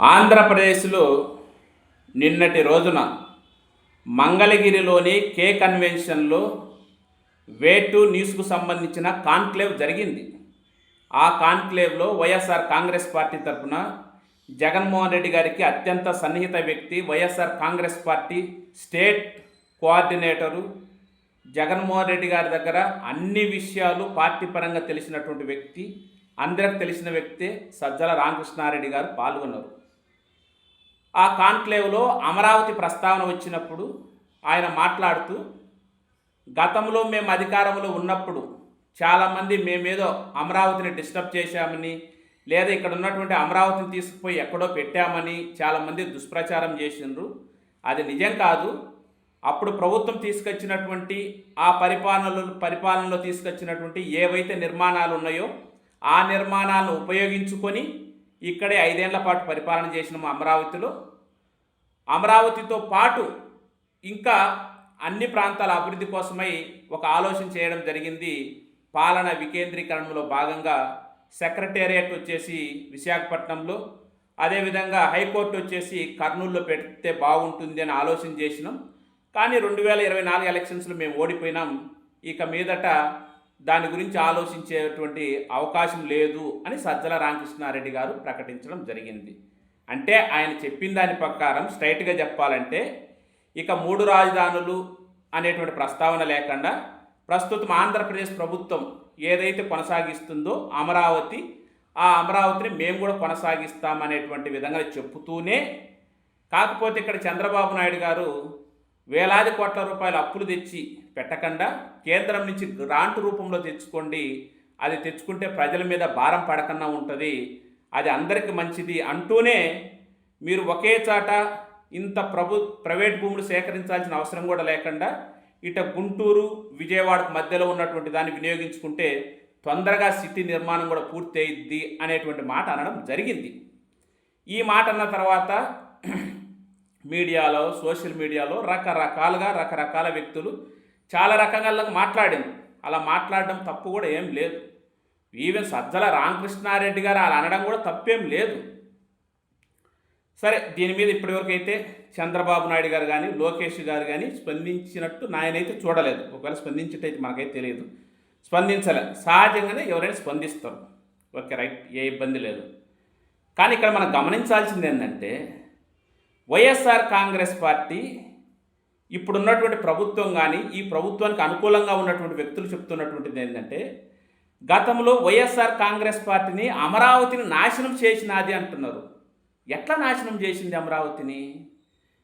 ఆంధ్రప్రదేశ్లో నిన్నటి రోజున మంగళగిరిలోని కే కన్వెన్షన్లో వే టు న్యూస్కు సంబంధించిన కాన్క్లేవ్ జరిగింది. ఆ కాన్క్లేవ్లో వైఎస్ఆర్ కాంగ్రెస్ పార్టీ తరఫున జగన్మోహన్ రెడ్డి గారికి అత్యంత సన్నిహిత వ్యక్తి YSR Congress party state coordinator Jaganmohan Reddy గారి దగ్గర అన్ని విషయాలు పార్టీ పరంగా తెలిసినటువంటి వ్యక్తి అందరికి తెలిసిన వ్యక్తే సజ్జల రామకృష్ణారెడ్డి గారు పాల్గొన్నారు. ఆ కాన్క్లేవ్లో అమరావతి ప్రస్తావన వచ్చినప్పుడు ఆయన మాట్లాడుతూ గతంలో మేము అధికారంలో ఉన్నప్పుడు చాలామంది మేమేదో అమరావతిని డిస్టర్బ్ చేశామని లేదా ఇక్కడ ఉన్నటువంటి అమరావతిని తీసుకుపోయి ఎక్కడో పెట్టామని చాలామంది దుష్ప్రచారం చేసిండ్రు. అది నిజం కాదు. అప్పుడు ప్రభుత్వం తీసుకొచ్చినటువంటి ఆ పరిపాలనలు పరిపాలనలో తీసుకొచ్చినటువంటి ఏవైతే నిర్మాణాలు ఉన్నాయో ఆ నిర్మాణాలను ఉపయోగించుకొని ఇక్కడే ఐదేళ్ళ పాటు పరిపాలన చేసినాము అమరావతిలో. అమరావతితో పాటు ఇంకా అన్ని ప్రాంతాల అభివృద్ధి కోసమై ఒక ఆలోచన చేయడం జరిగింది. పాలన వికేంద్రీకరణలో భాగంగా సెక్రటేరియట్ వచ్చేసి విశాఖపట్నంలో అదేవిధంగా హైకోర్టు వచ్చేసి కర్నూలులో పెడితే బాగుంటుంది అని ఆలోచన చేసినాం. కానీ రెండు వేల ఇరవై నాలుగు ఎలక్షన్స్లో మేము ఓడిపోయినాం. ఇక మీదట దాని గురించి ఆలోచించేటువంటి అవకాశం లేదు అని సజ్జల రామకృష్ణారెడ్డి గారు ప్రకటించడం జరిగింది. అంటే ఆయన చెప్పిన దాని ప్రకారం స్ట్రైట్గా చెప్పాలంటే ఇక మూడు రాజధానులు అనేటువంటి ప్రస్తావన లేకుండా ప్రస్తుతం ఆంధ్రప్రదేశ్ ప్రభుత్వం ఏదైతే కొనసాగిస్తుందో అమరావతి ఆ అమరావతిని మేము కూడా కొనసాగిస్తామనేటువంటి విధంగా చెప్పుతూనే కాకపోతే ఇక్కడ చంద్రబాబు నాయుడు గారు వేలాది కోట్ల రూపాయల అప్పులు తెచ్చి పెట్టకుండా కేంద్రం నుంచి గ్రాంట్ రూపంలో తెచ్చుకోండి. అది తెచ్చుకుంటే ప్రజల మీద భారం పడకుండా ఉంటుంది. అది అందరికి మంచిది అంటూనే మీరు ఒకే చాట ఇంత ప్రభు ప్రైవేట్ భూములు సేకరించాల్సిన అవసరం కూడా లేకుండా ఇట గుంటూరు విజయవాడకు మధ్యలో ఉన్నటువంటి దాన్ని వినియోగించుకుంటే తొందరగా సిటీ నిర్మాణం కూడా పూర్తి అయింది అనేటువంటి మాట అనడం జరిగింది. ఈ మాట అన్న తర్వాత మీడియాలో సోషల్ మీడియాలో రకరకాలుగా రకరకాల వ్యక్తులు చాలా రకంగా మాట్లాడింది. అలా మాట్లాడడం తప్పు కూడా ఏం లేదు. ఈవెన్ సజ్జల రామకృష్ణారెడ్డి గారు అలా అనడం కూడా తప్పేం లేదు. సరే దీని మీద ఇప్పటివరకు అయితే చంద్రబాబు నాయుడు గారు కానీ లోకేష్ గారు కానీ స్పందించినట్టు నాయనైతే చూడలేదు. ఒకవేళ స్పందించేటైతే మనకైతే తెలియదు. స్పందించలే. సహజంగానే ఎవరైనా స్పందిస్తారు. Okay right. ఏ ఇబ్బంది లేదు. కానీ ఇక్కడ మనం గమనించాల్సింది ఏంటంటే వైఎస్ఆర్ కాంగ్రెస్ పార్టీ ఇప్పుడున్నటువంటి ప్రభుత్వం కానీ ఈ ప్రభుత్వానికి అనుకూలంగా ఉన్నటువంటి వ్యక్తులు చెప్తున్నటువంటిది ఏంటంటే గతంలో వైఎస్ఆర్ కాంగ్రెస్ పార్టీని అమరావతిని నాశనం చేసినది అంటున్నారు. ఎట్లా నాశనం చేసింది అమరావతిని?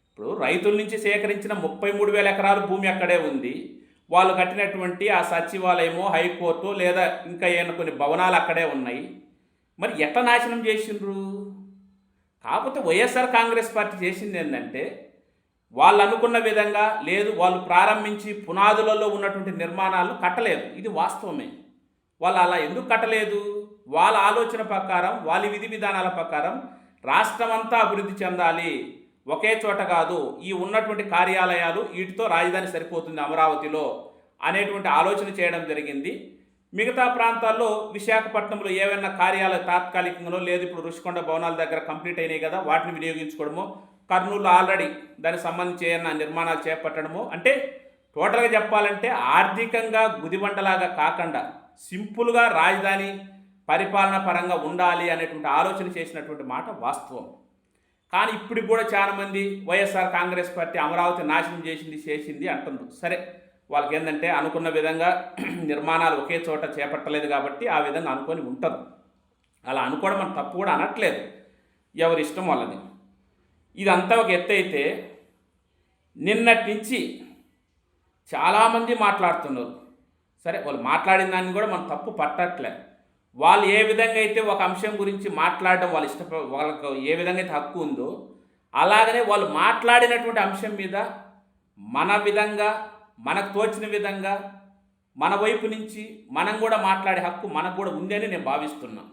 ఇప్పుడు రైతుల నుంచి సేకరించిన ముప్పై మూడు వేల ఎకరాల భూమి అక్కడే ఉంది. వాళ్ళు కట్టినటువంటి ఆ సచివాలయమో హైకోర్టు లేదా ఇంకా ఏమైనా కొన్ని భవనాలు అక్కడే ఉన్నాయి. మరి ఎట్లా నాశనం చేసిండ్రు? కాకపోతే వైఎస్ఆర్ కాంగ్రెస్ పార్టీ చేసింది ఏంటంటే వాళ్ళు అనుకున్న విధంగా లేదు వాళ్ళు ప్రారంభించి పునాదులలో ఉన్నటువంటి నిర్మాణాలు కట్టలేదు. ఇది వాస్తవమే. వాళ్ళు అలా ఎందుకు కట్టలేదు? వాళ్ళ ఆలోచన ప్రకారం వాళ్ళ విధి విధానాల ప్రకారం రాష్ట్రమంతా అభివృద్ధి చెందాలి. ఒకే చోట కాదు ఈ ఉన్నటువంటి కార్యాలయాలు వీటితో రాజధాని సరిపోతుంది అమరావతిలో అనేటువంటి ఆలోచన చేయడం జరిగింది. మిగతా ప్రాంతాల్లో విశాఖపట్నంలో ఏవైనా కార్యాలయ తాత్కాలికంలో లేదు ఇప్పుడు రుషికొండ భవనాల దగ్గర కంప్లీట్ అయినాయి కదా వాటిని వినియోగించుకోవడము కర్నూలు ఆల్రెడీ దానికి సంబంధించి ఏమైనా నిర్మాణాలు చేపట్టడము అంటే టోటల్గా చెప్పాలంటే ఆర్థికంగా గుదిబండలాగా కాకుండా సింపుల్గా రాజధాని పరిపాలన పరంగా ఉండాలి అనేటువంటి ఆలోచన చేసినటువంటి మాట వాస్తవం. కానీ ఇప్పుడు కూడా చాలామంది వైఎస్ఆర్ కాంగ్రెస్ పార్టీ అమరావతి నాశనం చేసింది చేసింది అంటున్నారు. సరే వాళ్ళకి ఏంటంటే అనుకున్న విధంగా నిర్మాణాలు ఒకే చోట చేపట్టలేదు కాబట్టి ఆ విధంగా అనుకొని ఉంటారు. అలా అనుకోవడం అని తప్పు కూడా అనట్లేదు. ఎవరి ఇష్టం వాళ్ళని ఇదంతా ఒక ఎత్తు అయితే నిన్నటి నుంచి చాలామంది మాట్లాడుతున్నారు. సరే వాళ్ళు మాట్లాడిన దాన్ని కూడా మనం తప్పు పట్టట్లే. వాళ్ళు ఏ విధంగా అయితే ఒక అంశం గురించి మాట్లాడడం వాళ్ళు ఇష్ట వాళ్ళకు ఏ విధంగా అయితే హక్కు ఉందో అలాగనే వాళ్ళు మాట్లాడినటువంటి అంశం మీద మన విధంగా మనకు తోచిన విధంగా మన వైపు నుంచి మనం కూడా మాట్లాడే హక్కు మనకు కూడా ఉంది అని నేను భావిస్తున్నాను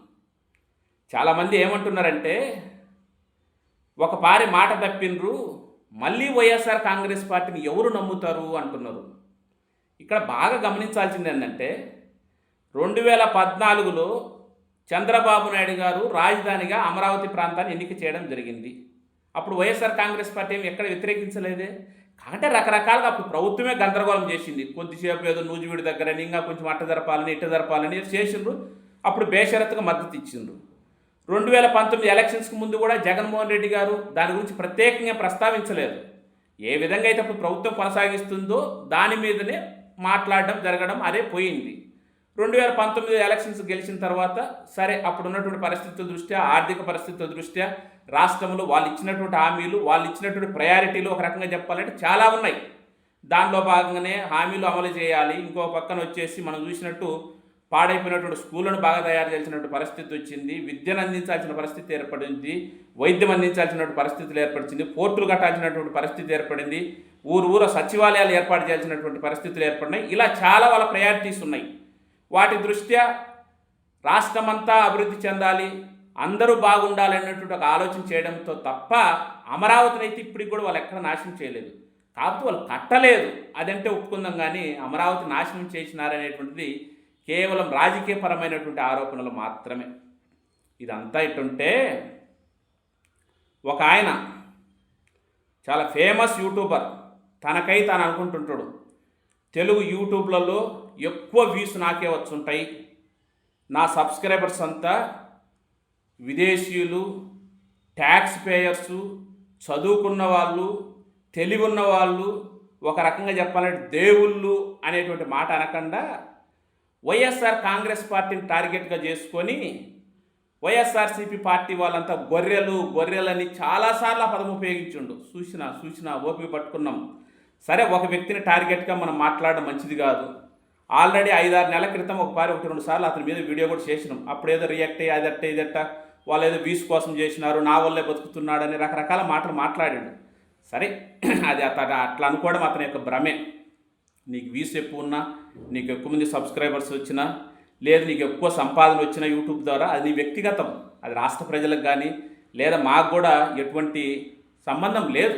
చాలామంది ఏమంటున్నారంటే ఒక పారి మాట తప్పినరు మళ్ళీ వైఎస్ఆర్ కాంగ్రెస్ పార్టీని ఎవరు నమ్ముతారు అంటున్నారు. ఇక్కడ బాగా గమనించాల్సింది ఏంటంటే రెండు వేల పద్నాలుగులో చంద్రబాబు నాయుడు గారు రాజధానిగా అమరావతి ప్రాంతాన్ని ఎన్నిక చేయడం జరిగింది. అప్పుడు వైఎస్ఆర్ కాంగ్రెస్ పార్టీ ఏమి ఎక్కడ వ్యతిరేకించలేదే? కాబట్టి రకరకాలుగా అప్పుడు ప్రభుత్వమే గందరగోళం చేసింది. కొద్దిసేపు ఏదో నూజివీడి దగ్గరని ఇంకా కొంచెం అట్ట జరపాలని ఇట్ట జరపాలని చేసిండ్రు. అప్పుడు బేషరత్తుగా మద్దతు ఇచ్చిండ్రు. రెండు వేల పంతొమ్మిది ఎలక్షన్స్కి ముందు కూడా జగన్మోహన్ రెడ్డి గారు దాని గురించి ప్రత్యేకంగా ప్రస్తావించలేదు. ఏ విధంగా అయితే అప్పుడు ప్రభుత్వం కొనసాగిస్తుందో దాని మీదనే మాట్లాడడం జరగడం అదే పోయింది. రెండు వేల పంతొమ్మిది ఎలక్షన్స్ గెలిచిన తర్వాత సరే అప్పుడు ఉన్నటువంటి పరిస్థితుల దృష్ట్యా ఆర్థిక పరిస్థితుల దృష్ట్యా రాష్ట్రంలో వాళ్ళు ఇచ్చినటువంటి హామీలు వాళ్ళు ఇచ్చినటువంటి ప్రయారిటీలు ఒక రకంగా చెప్పాలంటే చాలా ఉన్నాయి. దానిలో భాగంగానే హామీలు అమలు చేయాలి. ఇంకో పక్కన వచ్చేసి మనం చూసినట్టు పాడైపోయినటువంటి స్కూళ్ళను బాగా తయారు చేసినటువంటి పరిస్థితి వచ్చింది. విద్యను అందించాల్సిన పరిస్థితి ఏర్పడింది. వైద్యం అందించాల్సినటువంటి పరిస్థితులు ఏర్పడింది పోర్టులు కట్టాల్సినటువంటి పరిస్థితి ఏర్పడింది. ఊరు ఊర సచివాలయాలు ఏర్పాటు చేయాల్సినటువంటి పరిస్థితులు ఏర్పడినాయి. ఇలా చాలా వాళ్ళ ప్రయారిటీస్ ఉన్నాయి. వాటి దృష్ట్యా రాష్ట్రమంతా అభివృద్ధి చెందాలి అందరూ బాగుండాలి అన్నటువంటి ఒక ఆలోచన చేయడంతో తప్ప అమరావతిని అయితే ఇప్పటికి కూడా వాళ్ళు ఎక్కడ నాశనం చేయలేదు. కాకపోతే వాళ్ళు కట్టలేదు. అదంటే ఒప్పుకుందాం కానీ అమరావతి నాశనం చేసినారనేటువంటిది కేవలం రాజకీయపరమైనటువంటి ఆరోపణలు మాత్రమే. ఇదంతా ఇటుంటే ఒక ఆయన చాలా ఫేమస్ యూట్యూబర్ తనకై తాను అనుకుంటుంటాడు తెలుగు యూట్యూబ్లలో ఎక్కువ వ్యూస్ నాకే వచ్చుంటాయి. నా సబ్స్క్రైబర్స్ అంతా విదేశీయులు ట్యాక్స్ పేయర్సు చదువుకున్న వాళ్ళు తెలివి ఉన్న వాళ్ళు ఒక రకంగా చెప్పాలంటే దేవుళ్ళు అనేటువంటి మాట అనకుండా వైఎస్ఆర్ కాంగ్రెస్ పార్టీని టార్గెట్గా చేసుకొని వైఎస్ఆర్సీపీ పార్టీ వాళ్ళంతా గొర్రెలు గొర్రెలని చాలాసార్లు ఆ పదం ఉపయోగించుండు. సూచన సూచన ఓపిక పట్టుకున్నాం. సరే ఒక వ్యక్తిని టార్గెట్గా మనం మాట్లాడడం మంచిది కాదు. ఆల్రెడీ ఐదారు నెలల క్రితం ఒక పారి ఒకటి రెండు సార్లు అతని మీద వీడియో కూడా చేసినాం. అప్పుడు ఏదో రియాక్ట్ అయ్యి అదట్ట ఇదట్ట వాళ్ళు ఏదో వీస్ కోసం చేసినారు నా వల్లే బతుకుతున్నాడని రకరకాల మాటలు మాట్లాడాడు. సరే అది అతను అట్లా అనుకోవడం అతని యొక్క భ్రమే. నీకు వ్యూస్ ఎక్కువ ఉన్నా నీకు ఎక్కువ మంది సబ్స్క్రైబర్స్ వచ్చినా లేదు నీకు ఎక్కువ సంపాదన వచ్చిన యూట్యూబ్ ద్వారా అది నీ వ్యక్తిగతం. అది రాష్ట్ర ప్రజలకు కానీ లేదా మాకు కూడా ఎటువంటి సంబంధం లేదు.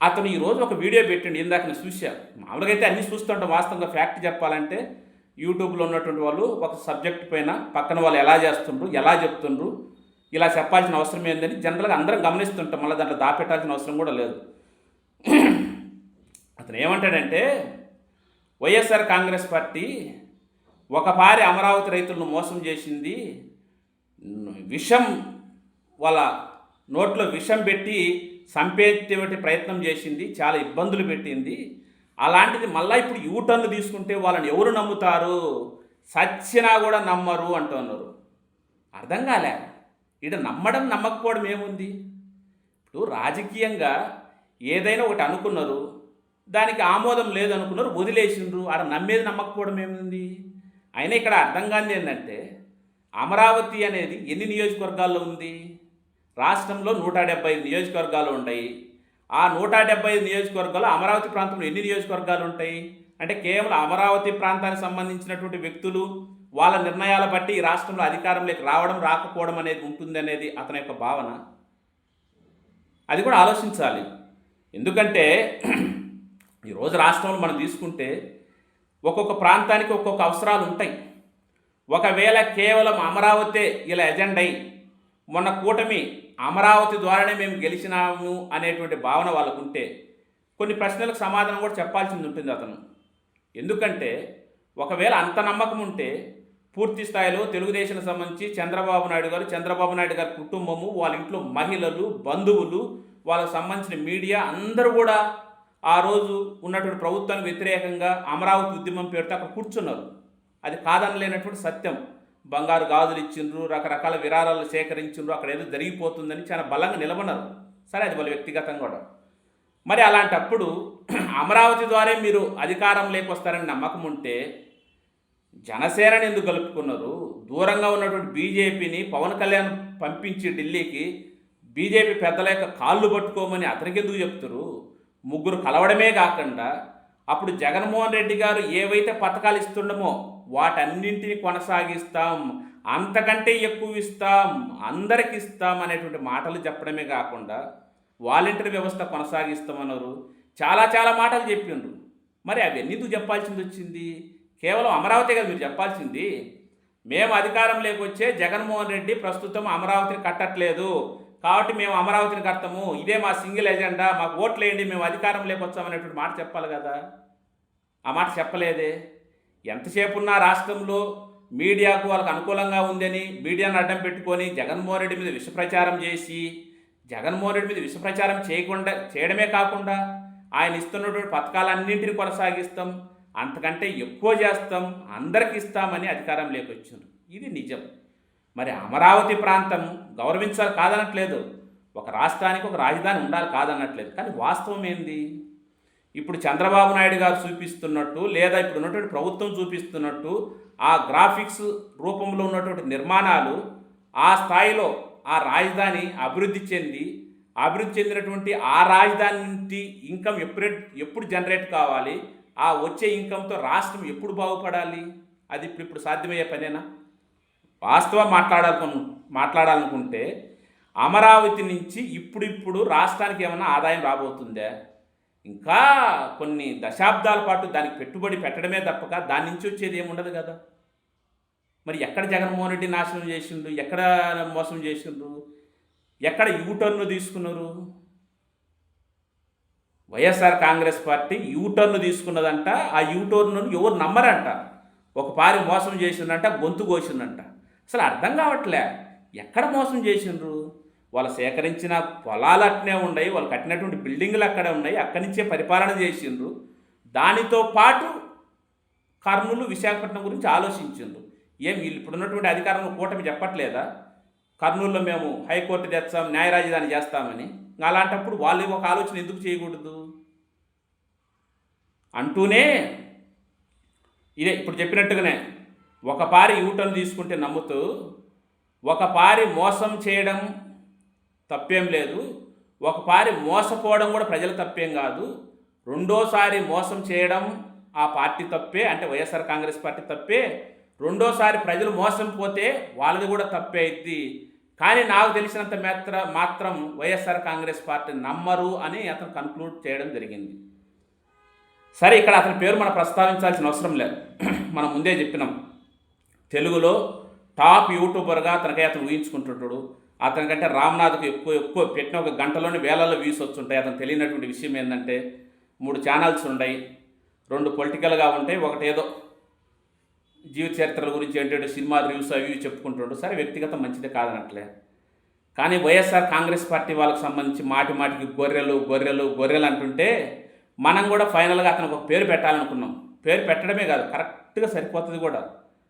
అతను ఈరోజు ఒక వీడియో పెట్టండి ఇందాక నేను చూసా మామూలుగా అయితే అన్నీ చూస్తుంటాం వాస్తవంగా ఫ్యాక్ట్ చెప్పాలంటే యూట్యూబ్లో ఉన్నటువంటి వాళ్ళు ఒక సబ్జెక్ట్ పైన పక్కన వాళ్ళు ఎలా చేస్తుండ్రు ఎలా చెప్తుండ్రు ఇలా చెప్పాల్సిన అవసరం ఏందని జనరల్గా అందరం గమనిస్తుంటాం. మళ్ళీ దాంట్లో దాపెట్టాల్సిన అవసరం కూడా లేదు. అతను ఏమంటాడంటే వైఎస్ఆర్ కాంగ్రెస్ పార్టీ ఒకపారి అమరావతి రైతులను మోసం చేసింది. విషం వాళ్ళ నోట్లో విషం పెట్టి చంపేటువంటి ప్రయత్నం చేసింది. చాలా ఇబ్బందులు పెట్టింది. అలాంటిది మళ్ళీ ఇప్పుడు యూటర్న్ తీసుకుంటే వాళ్ళని ఎవరు నమ్ముతారు? సచ్చినా కూడా నమ్మరు అంటున్నారు. అర్థం కాలే. ఇటు నమ్మడం నమ్మకపోవడం ఏముంది? ఇప్పుడు రాజకీయంగా ఏదైనా ఒకటి అనుకున్నారు. దానికి ఆమోదం లేదనుకున్నారు వదిలేసిండ్రు. ఆడ నమ్మేది నమ్మకపోవడం ఏముంది? అయినా ఇక్కడ అర్థం కాని ఏంటంటే అమరావతి అనేది ఎన్ని నియోజకవర్గాల్లో ఉంది? రాష్ట్రంలో నూట డెబ్బై ఐదు నియోజకవర్గాలు ఉంటాయి. ఆ నూట డెబ్బై ఐదు నియోజకవర్గాలు అమరావతి ప్రాంతంలో ఎన్ని నియోజకవర్గాలు ఉంటాయి? అంటే కేవలం అమరావతి ప్రాంతానికి సంబంధించినటువంటి వ్యక్తులు వాళ్ళ నిర్ణయాల బట్టి ఈ రాష్ట్రంలో అధికారంలోకి రావడం రాకపోవడం అనేది ఉంటుంది అనేది అతని యొక్క భావన. అది కూడా ఆలోచించాలి. ఎందుకంటే ఈరోజు రాష్ట్రంలో మనం తీసుకుంటే ఒక్కొక్క ప్రాంతానికి ఒక్కొక్క అవసరాలు ఉంటాయి. ఒకవేళ కేవలం అమరావతి ఇలా ఎజెండా అయి మొన్న కూటమి అమరావతి ద్వారానే మేము గెలిచినాము అనేటువంటి భావన వాళ్ళకు ఉంటే కొన్ని ప్రశ్నలకు సమాధానం కూడా చెప్పాల్సింది ఉంటుంది అతను. ఎందుకంటే ఒకవేళ అంత నమ్మకం ఉంటే పూర్తి స్థాయిలో తెలుగుదేశం సంబంధించి చంద్రబాబు నాయుడు గారు చంద్రబాబు నాయుడు గారి కుటుంబము వాళ్ళ ఇంట్లో మహిళలు బంధువులు వాళ్ళకు సంబంధించిన మీడియా అందరూ కూడా ఆ రోజు ఉన్నటువంటి ప్రభుత్వానికి వ్యతిరేకంగా అమరావతి ఉద్యమం పేరుతో అక్కడ కూర్చున్నారు. అది కాదనలేనటువంటి సత్యం. బంగారు గాజులు ఇచ్చిండ్రు రకరకాల విరాళాలు సేకరించిండ్రు అక్కడ ఏదో జరిగిపోతుందని చాలా బలంగా నిలబడినారు. సరే అది వాళ్ళ వ్యక్తిగతం కూడా. మరి అలాంటప్పుడు అమరావతి ద్వారా మీరు అధికారం లేకొస్తారని నమ్మకం ఉంటే జనసేనని ఎందుకు కలుపుకున్నారు? దూరంగా ఉన్నటువంటి బీజేపీని పవన్ కళ్యాణ్ పంపించి ఢిల్లీకి బీజేపీ పెద్దల యొక్క కాళ్ళు పట్టుకోమని అతనికి ఎందుకు చెప్తారు ముగ్గురు కలవడమే కాకుండా అప్పుడు జగన్మోహన్ రెడ్డి గారు ఏవైతే పథకాలు ఇస్తుండమో వాటన్నింటినీ కొనసాగిస్తాం అంతకంటే ఎక్కువ ఇస్తాం అందరికి ఇస్తాం అనేటువంటి మాటలు చెప్పడమే కాకుండా వాలంటీర్ వ్యవస్థ కొనసాగిస్తామన్నారు. చాలా చాలా మాటలు చెప్పిండ్రు. మరి అవన్నీ ఎందుకు చెప్పాల్సింది వచ్చింది? కేవలం అమరావతి కదా మీరు చెప్పాల్సింది. మేము అధికారం వచ్చే జగన్మోహన్ రెడ్డి ప్రస్తుతం అమరావతిని కట్టట్లేదు. కాబట్టి మేము అమరావతిని కడతాము. ఇదే మా సింగిల్ ఎజెండా. మాకు ఓట్లేయండి మేము అధికారం లేకొచ్చామనేటువంటి మాట చెప్పాలి కదా. ఆ మాట చెప్పలేదే. ఎంతసేపు ఉన్న రాష్ట్రంలో మీడియాకు వాళ్ళకి అనుకూలంగా ఉందని మీడియాను అడ్డం పెట్టుకొని జగన్మోహన్ రెడ్డి మీద విషప్రచారం చేసి జగన్మోహన్ రెడ్డి మీద విషప్రచారం చేయకుండా చేయడమే కాకుండా ఆయన ఇస్తున్నటువంటి పథకాలన్నింటినీ కొనసాగిస్తాం. అంతకంటే ఎక్కువ చేస్తాం. అందరికి ఇస్తామని అధికారం లేకొచ్చింది. ఇది నిజం. మరి అమరావతి ప్రాంతం గౌరవించాలి కాదనట్లేదు. ఒక రాష్ట్రానికి ఒక రాజధాని ఉండాలి కాదనట్లేదు. కానీ వాస్తవం ఏంది? ఇప్పుడు చంద్రబాబు నాయుడు గారు చూపిస్తున్నట్టు లేదా ఇప్పుడు ఉన్నటువంటి ప్రభుత్వం చూపిస్తున్నట్టు ఆ గ్రాఫిక్స్ రూపంలో ఉన్నటువంటి నిర్మాణాలు ఆ స్థాయిలో ఆ రాజధాని అభివృద్ధి చెంది అభివృద్ధి చెందినటువంటి ఆ రాజధాని నుండి ఇన్కమ్ ఎప్పుడు ఎప్పుడు జనరేట్ కావాలి? ఆ వచ్చే ఇన్కమ్తో రాష్ట్రం ఎప్పుడు బాగుపడాలి? అది ఇప్పుడు ఇప్పుడు సాధ్యమయ్యే పనేనా? వాస్తవం మాట్లాడాలను మాట్లాడాలనుకుంటే అమరావతి నుంచి ఇప్పుడిప్పుడు రాష్ట్రానికి ఏమైనా ఆదాయం రాబోతుందా? ఇంకా కొన్ని దశాబ్దాల పాటు దానికి పెట్టుబడి పెట్టడమే తప్పక దాని నుంచి వచ్చేది ఏముండదు కదా? మరి ఎక్కడ జగన్మోహన్ రెడ్డి నాశనం చేసిండు? ఎక్కడ మోసం చేసిండ్రు? ఎక్కడ యూటర్న్ తీసుకున్నారు? YSR Congress party U turn తీసుకున్నదంట ఆ యూటర్న్ ఎవరు నమ్మరంట. ఒక పారి మోసం చేసిందంట గొంతు కోసిందంట. అసలు అర్థం కావట్లే. ఎక్కడ మోసం చేసిండ్రు? వాళ్ళు సేకరించిన పొలాలు అట్నే ఉన్నాయి వాళ్ళు కట్టినటువంటి బిల్డింగులు అక్కడే ఉన్నాయి అక్కడి నుంచే పరిపాలన చేసిండ్రు. దానితో పాటు కర్నూలు విశాఖపట్నం గురించి ఆలోచించిండ్రు. ఏం వీళ్ళు ఇప్పుడు ఉన్నటువంటి అధికారంలో కూటమి చెప్పట్లేదా? కర్నూలులో మేము హైకోర్టు తెచ్చాం న్యాయ రాజధాని చేస్తామని. అలాంటప్పుడు వాళ్ళు ఒక ఆలోచన ఎందుకు చేయకూడదు? అంటూనే ఇదే ఇప్పుడు చెప్పినట్టుగానే ఒక పారి యూటర్న్ తీసుకుంటే నమ్ముతూ ఒక పారి మోసం చేయడం తప్పేం లేదు. ఒక పారి మోసపోవడం కూడా ప్రజల తప్పేం కాదు. రెండోసారి మోసం చేయడం ఆ పార్టీ తప్పే అంటే వైఎస్ఆర్ కాంగ్రెస్ పార్టీ తప్పే. రెండోసారి ప్రజలు మోసం పోతే వాళ్ళది కూడా తప్పే అయింది కానీ నాకు తెలిసినంత మాత్ర మాత్రం వైఎస్ఆర్ కాంగ్రెస్ పార్టీ నమ్మరు అని అతను కన్క్లూడ్ చేయడం జరిగింది. సరే ఇక్కడ అతని పేరు మనం ప్రస్తావించాల్సిన అవసరం లేదు. మనం ముందే చెప్పినాం. తెలుగులో టాప్ యూట్యూబర్గా అతనికై అతను ఊహించుకుంటుంటాడు. అతనికంటే రామ్నాథ్కి ఎక్కువ ఎక్కువ పెట్టిన ఒక గంటలోనే వేలలో వ్యూస్ వచ్చుంటాయి అతను తెలియనటువంటి విషయం ఏంటంటే మూడు ఛానల్స్ ఉన్నాయి. రెండు పొలిటికల్గా ఉంటాయి. ఒకటేదో జీవిత చరిత్రల గురించి ఏంటంటే సినిమా రివ్యూస్ అవి ఇవి చెప్పుకుంటుంటాడు. సరే వ్యక్తిగతం మంచిది కాదనట్లే. కానీ వైఎస్ఆర్ కాంగ్రెస్ పార్టీ వాళ్ళకి సంబంధించి మాటి మాటికి గొర్రెలు గొర్రెలు గొర్రెలు అంటుంటే మనం కూడా ఫైనల్గా అతనికి ఒక పేరు పెట్టాలనుకున్నాం. పేరు పెట్టడమే కాదు కరెక్ట్గా సరిపోతుంది కూడా.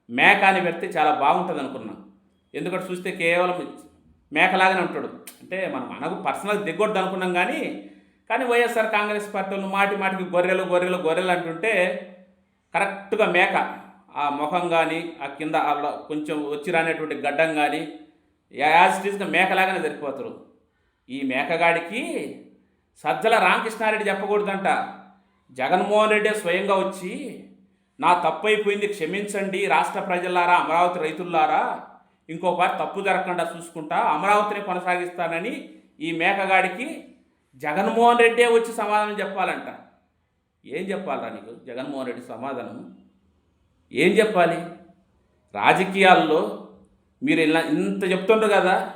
మేక అని పెడితే చాలా బాగుంటుంది అనుకున్నాం ఎందుకంటే చూస్తే కేవలం మేకలాగానే ఉంటాడు. అంటే మనం మనకు పర్సనల్ దిగొద్దు అనుకున్నాం కానీ కానీ వైఎస్ఆర్ కాంగ్రెస్ పార్టీ మాటి మాటికి గొర్రెలు గొర్రెలు గొర్రెలు అంటుంటే కరెక్ట్గా మేక ఆ ముఖం కానీ ఆ కింద కొంచెం వచ్చి రానేటువంటి గడ్డం కానీ యాజ్ ఇట్ మేకలాగానే సరిపోతారు. ఈ మేకగాడికి సజ్జల రామకృష్ణారెడ్డి చెప్పకూడదంట. జగన్మోహన్ రెడ్డి స్వయంగా వచ్చి నా తప్పు అయిపోయింది క్షమించండి రాష్ట్ర ప్రజలారా అమరావతి రైతులారా ఇంకోపారి తప్పు జరగకుండా చూసుకుంటా అమరావతిని కొనసాగిస్తానని ఈ మేకగాడికి జగన్మోహన్ రెడ్డే వచ్చి సమాధానం చెప్పాలంట. ఏం చెప్పాలరా నీకు? జగన్మోహన్ రెడ్డి సమాధానం? ఏం చెప్పాలి? రాజకీయాల్లో మీరు ఇలా ఇంత చెప్తుండ్రు కదా.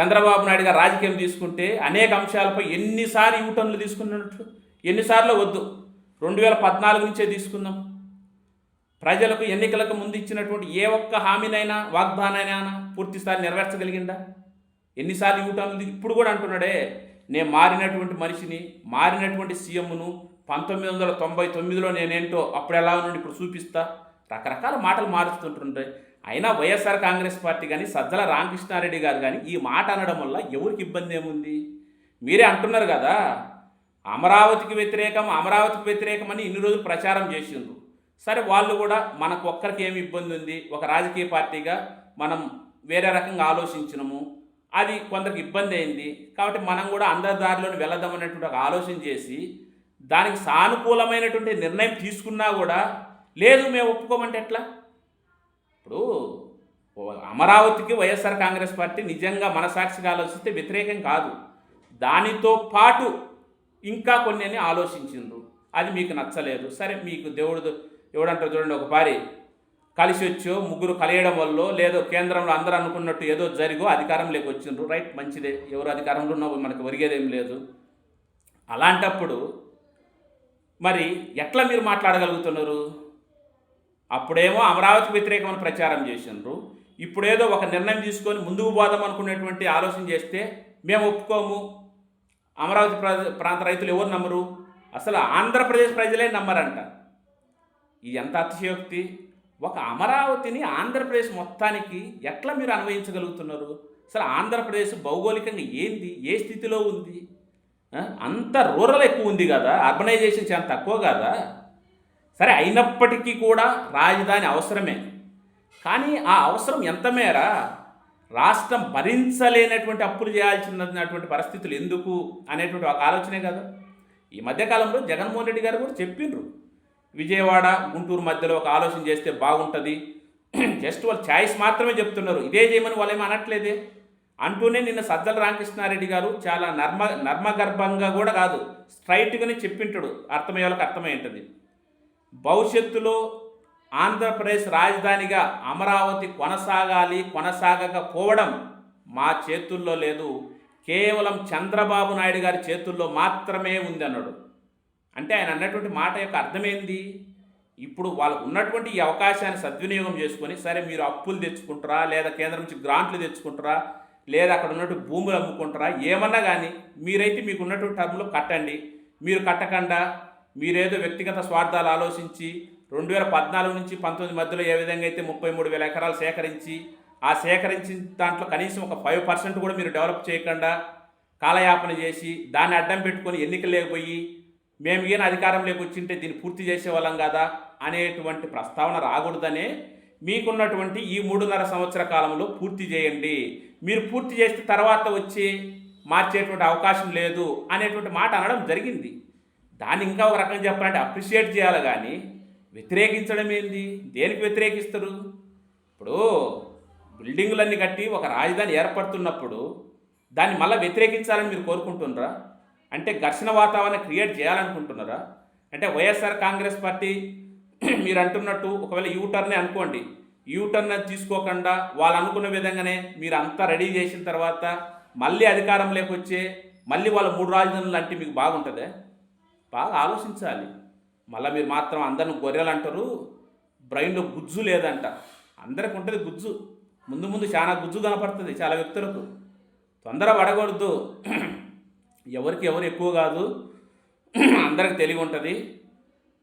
చంద్రబాబు నాయుడు గారు రాజకీయం తీసుకుంటే అనేక అంశాలపై ఎన్నిసార్లు యూటర్న్లు తీసుకున్నట్టు ఎన్నిసార్లు వద్దు. రెండు వేల పద్నాలుగు నుంచే తీసుకుందాం. ప్రజలకు ఎన్నికలకు ముందు ఇచ్చినటువంటి ఏ ఒక్క హామీనైనా వాగ్దానైనా పూర్తిస్థాయి నెరవేర్చగలిగిందా? ఎన్నిసార్లు యూటర్న్లు ఇప్పుడు కూడా అంటున్నాడే నేను మారినటువంటి మనిషిని మారినటువంటి సీఎంను పంతొమ్మిది వందల తొంభై తొమ్మిదిలో నేనేంటో అప్పుడు ఎలా ఉన్నాను ఇప్పుడు చూపిస్తా. రకరకాల మాటలు మారుస్తుంటుంటాయి. అయినా వైఎస్ఆర్ కాంగ్రెస్ పార్టీ కానీ సజ్జల రామకృష్ణారెడ్డి గారు కానీ ఈ మాట అనడం వల్ల ఎవరికి ఇబ్బంది ఏముంది? మీరే అంటున్నారు కదా అమరావతికి వ్యతిరేకం అమరావతికి వ్యతిరేకం అని ఇన్ని రోజులు ప్రచారం చేసిండ్రు. సరే వాళ్ళు కూడా మనకు ఒక్కరికి ఏమి ఇబ్బంది ఉంది? ఒక రాజకీయ పార్టీగా మనం వేరే రకంగా ఆలోచించినము. అది కొందరికి ఇబ్బంది అయింది. కాబట్టి మనం కూడా అందరి దారిలోని వెళదామనేటువంటి ఒక ఆలోచన చేసి దానికి సానుకూలమైనటువంటి నిర్ణయం తీసుకున్నా కూడా లేదు మేము ఒప్పుకోమంటే ఎట్లా? ఇప్పుడు అమరావతికి వైఎస్ఆర్ కాంగ్రెస్ పార్టీ నిజంగా మనసాక్షిగా ఆలోచిస్తే వ్యతిరేకం కాదు. దానితో పాటు ఇంకా కొన్ని అని ఆలోచించిండ్రు. అది మీకు నచ్చలేదు. సరే మీకు దేవుడు ఎవడంటారు చూడండి ఒక పారి కలిసి వచ్చో ముగ్గురు కలియడం వల్ల లేదో కేంద్రంలో అందరూ అనుకున్నట్టు ఏదో జరిగో అధికారంలోకి వచ్చిండ్రు. రైట్ మంచిదే. ఎవరు అధికారంలో ఉన్నా మనకు ఒరిగేదేం లేదు. అలాంటప్పుడు మరి ఎట్లా మీరు మాట్లాడగలుగుతున్నారు? అప్పుడేమో అమరావతి వ్యతిరేకమైన ప్రచారం చేసిండ్రు. ఇప్పుడేదో ఒక నిర్ణయం తీసుకొని ముందుకు పోదాం అనుకునేటువంటి ఆలోచన చేస్తే మేము ఒప్పుకోము. అమరావతి ప్రాంత రైతులు ఎవరు నమ్మరు? అసలు ఆంధ్రప్రదేశ్ ప్రజలే నమ్మరంట. ఇది ఎంత అతిశయోక్తి? ఒక అమరావతిని ఆంధ్రప్రదేశ్ మొత్తానికి ఎట్లా మీరు అన్వయించగలుగుతున్నారు? అసలు ఆంధ్రప్రదేశ్ భౌగోళికంగా ఏంది? ఏ స్థితిలో ఉంది? అంత రూరల్ ఎక్కువ ఉంది కదా? అర్బనైజేషన్ చాలా తక్కువ కదా? సరే అయినప్పటికీ కూడా రాజధాని అవసరమే. కానీ ఆ అవసరం ఎంత మేర? రాష్ట్రం భరించలేనటువంటి అప్పులు చేయాల్సినటువంటి పరిస్థితులు ఎందుకు? అనేటువంటి ఒక ఆలోచనే కదా. ఈ మధ్యకాలంలో జగన్మోహన్ రెడ్డి గారు కూడా చెప్పిండ్రు. విజయవాడ గుంటూరు మధ్యలో ఒక ఆలోచన చేస్తే బాగుంటుంది. జస్ట్ వాళ్ళు ఛాయిస్ మాత్రమే చెప్తున్నారు. ఇదే చేయమని వాళ్ళేమో అనట్లేదే. అంటూనే నిన్న సజ్జల రామకృష్ణారెడ్డి గారు చాలా నర్మ నర్మగర్భంగా కూడా కాదు స్ట్రైట్గానే చెప్పింటాడు. అర్థమయ్యే వాళ్ళకి అర్థమై ఉంటుంది భవిష్యత్తులో ఆంధ్రప్రదేశ్ రాజధానిగా అమరావతి కొనసాగాలి కొనసాగకపోవడం మా చేతుల్లో లేదు. కేవలం చంద్రబాబు నాయుడు గారి చేతుల్లో మాత్రమే ఉంది అన్నాడు. అంటే ఆయన అన్నటువంటి మాట యొక్క అర్థమేంది? ఇప్పుడు వాళ్ళకు ఉన్నటువంటి ఈ అవకాశాన్ని సద్వినియోగం చేసుకొని సరే మీరు అప్పులు తెచ్చుకుంటారా? లేదా కేంద్రం నుంచి గ్రాంట్లు తెచ్చుకుంటారా? లేదా అక్కడ ఉన్నటువంటి భూములు అమ్ముకుంటారా? ఏమన్నా కానీ మీరైతే మీకు ఉన్నటువంటి టర్మ్లో కట్టండి. మీరు కట్టకుండా మీరేదో వ్యక్తిగత స్వార్థాలు ఆలోచించి రెండు వేల పద్నాలుగు నుంచి పంతొమ్మిది మధ్యలో ఏ విధంగా అయితే ముప్పై మూడు వేల ఎకరాలు సేకరించి ఆ సేకరించిన దాంట్లో కనీసం ఒక ఫైవ్ పర్సెంట్ కూడా మీరు డెవలప్ చేయకుండా కాలయాపన చేసి దాన్ని అడ్డం పెట్టుకొని ఎన్నికలు లేకపోయి మేము ఈయన అధికారంలోకి వచ్చింటే దీన్ని పూర్తి చేసేవాళ్ళం కదా అనేటువంటి ప్రస్తావన రాకూడదనే మీకున్నటువంటి ఈ మూడున్నర సంవత్సర కాలంలో పూర్తి చేయండి. మీరు పూర్తి చేస్తే తర్వాత వచ్చి మార్చేటువంటి అవకాశం లేదు అనేటువంటి మాట అనడం జరిగింది. దాన్ని ఇంకా ఒక రకంగా చెప్పాలంటే అప్రిషియేట్ చేయాలి కానీ వ్యతిరేకించడం ఏంది? దేనికి వ్యతిరేకిస్తారు? ఇప్పుడు బిల్డింగులన్నీ కట్టి ఒక రాజధాని ఏర్పడుతున్నప్పుడు దాన్ని మళ్ళీ వ్యతిరేకించాలని మీరు కోరుకుంటున్నారా? అంటే ఘర్షణ వాతావరణం క్రియేట్ చేయాలనుకుంటున్నారా? అంటే వైఎస్ఆర్ కాంగ్రెస్ పార్టీ మీరు అంటున్నట్టు ఒకవేళ యూటర్నే అనుకోండి. యూటర్న్ తీసుకోకుండా వాళ్ళు అనుకున్న విధంగానే మీరు అంతా రెడీ చేసిన తర్వాత మళ్ళీ అధికారం వచ్చే మళ్ళీ వాళ్ళ మూడు రాజధానులు అంటే మీకు బాగుంటుందే? బాగా ఆలోచించాలి. మళ్ళీ మీరు మాత్రం అందరిని గొర్రెలు అంటారు బ్రెయిన్లో గుజ్జు లేదంట. అందరికి ఉంటుంది గుజ్జు. ముందు ముందు చాలా గుజ్జు కనపడుతుంది చాలా వ్యక్తులకు. తొందర పడకూడదు. ఎవరికి ఎవరు ఎక్కువ కాదు అందరికి తెలివి ఉంటుంది.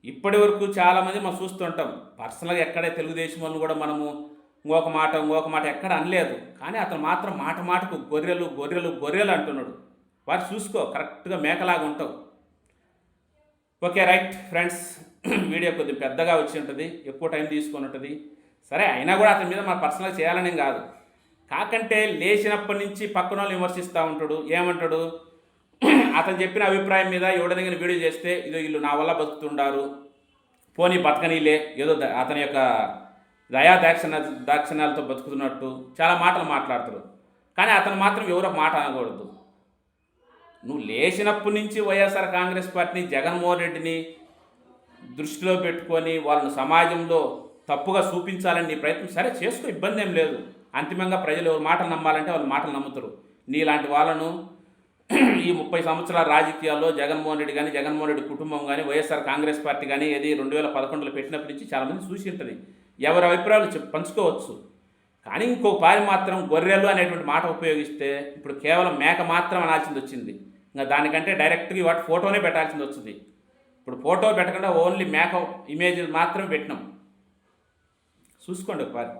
ఇప్పటి వరకు చాలామంది మనం చూస్తుంటాం. పర్సనల్గా ఎక్కడే తెలుగుదేశం వాళ్ళు కూడా మనము ఇంకొక మాట ఇంకొక మాట ఎక్కడ అనలేదు. కానీ అతను మాత్రం మాట మాటకు గొర్రెలు గొర్రెలు గొర్రెలు అంటున్నాడు. వారు చూసుకో కరెక్ట్గా మేకలాగా ఉంటావు. ఓకే రైట్ ఫ్రెండ్స్ వీడియో కొద్దిగా పెద్దగా వచ్చి ఉంటుంది. ఎక్కువ టైం తీసుకొని ఉంటుంది. సరే అయినా కూడా అతని మీద మన పర్సనల్గా చేయాలనేం కాదు. కాకంటే లేచినప్పటి నుంచి పక్కన వాళ్ళు విమర్శిస్తూ ఉంటాడు. ఏమంటాడు? అతను చెప్పిన అభిప్రాయం మీద ఎవడనగిన వీడియో చేస్తే ఇదో వీళ్ళు నా వల్ల బతుకుతుండారు పోనీ బతకనీలే ఏదో అతని యొక్క దయా దాక్షణ దాక్షిణాలతో బతుకుతున్నట్టు చాలా మాటలు మాట్లాడతారు. కానీ అతను మాత్రం ఎవరో మాట అనకూడదు. నువ్వు లేచినప్పటి నుంచి వైఎస్ఆర్ కాంగ్రెస్ పార్టీని జగన్మోహన్ రెడ్డిని దృష్టిలో పెట్టుకొని వాళ్ళని సమాజంలో తప్పుగా చూపించాలని నీ ప్రయత్నం సరే చేసుకో ఇబ్బంది ఏం లేదు. అంతిమంగా ప్రజలు ఎవరి మాటలు నమ్మాలంటే వాళ్ళ మాటలు నమ్ముతారు. నీలాంటి వాళ్ళను ఈ ముప్పై సంవత్సరాల రాజకీయాల్లో జగన్మోహన్ రెడ్డి కానీ జగన్మోహన్ రెడ్డి కుటుంబం కానీ వైఎస్ఆర్ కాంగ్రెస్ పార్టీ కానీ ఏది రెండు వేల పదకొండులో పెట్టినప్పటి నుంచి చాలామంది చూసి ఉంటుంది. ఎవరి అభిప్రాయాలు చెప్ పంచుకోవచ్చు. కానీ ఇంకో పారి మాత్రం గొర్రెలు అనేటువంటి మాట ఉపయోగిస్తే ఇప్పుడు కేవలం మేక మాత్రం అనాల్సింది వచ్చింది. ఇంకా దానికంటే డైరెక్ట్గా వాటి ఫోటోనే పెట్టాల్సింది వచ్చింది. ఇప్పుడు ఫోటో పెట్టకుండా ఓన్లీ మేక ఇమేజ్ మాత్రమే పెట్టినాం. చూసుకోండి ఒకసారి.